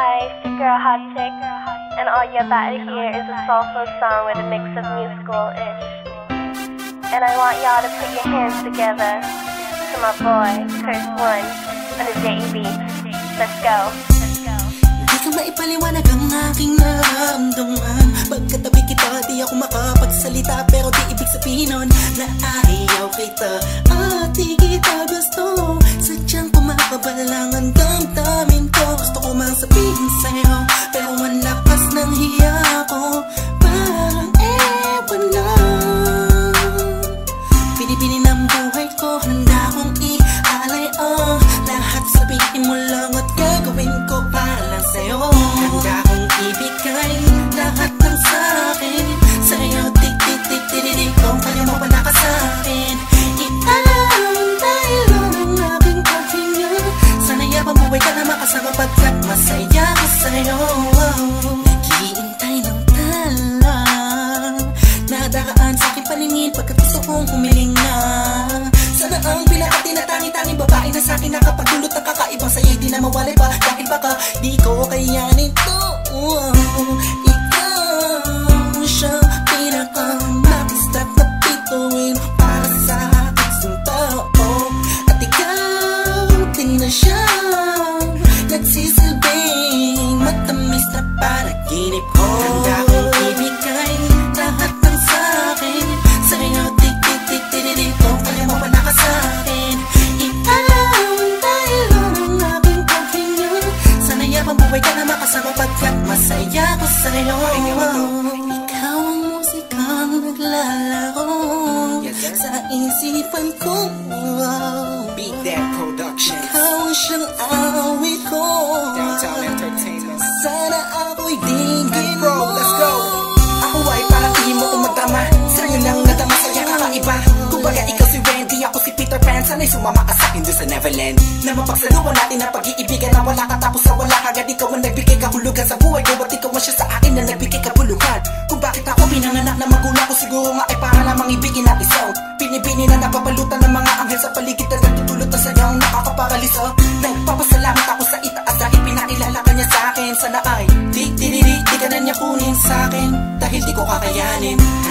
Hi, it's your girl Hot Chick, and all you're about to hear is a soulful song with a mix of musical-ish. And I want y'all to put your hands together to my boy, Chris One, on the JB. Let's go. Di ka maipaliwanag ang aking nararamdaman Pagkatabi kita, di ako makapagsalita Pero di ibig sabihin nun na ayaw kita At di kita gusto Sadyang kumakabalang ang damdamin ko Gusto ko Nadaraan sa aking paningin. Pagkat gusto kong humiling na Sana ang pinakatinatangi-tanging babae na sa akin nakapagdulot ng kakaibang sa'yo. Di na mawalay pa Dahil baka di ko kayanin to. Ikaw isipan ko Beat That Productions. Ikaw ang siyang awit ko. Downtown Entertainment. Sana ako'y digin Bro, mo. let's go. Ako ay parang di mo umatama Sa'yo lang nadama sa'yo kakaiba. Kumbaga ikaw si Wendy, ako si Peter Pan. Sana'y sumama ka sa'kin doon sa Neverland. Na mapagsaluhan natin ang pag-iibigan Na wala ka tapos sa wala Agad ikaw ang nagbigay kahulugan sa buhay ko. At ikaw ang siya sa akin na nagbigay kabuluhan na magulang ko Siguro nga ay para lamang ibigin ang isaw. Pinibini na napapalutan ng mga anghel sa paligid Na nagtutulot na sayaw. Nakakaparalisa. Nagpapasalamat ako sa itaas Dahil pinakilala ka niya sa akin. Sana ay di, di, di, di, di ka na niya kunin sa akin. Dahil di ko kakayanin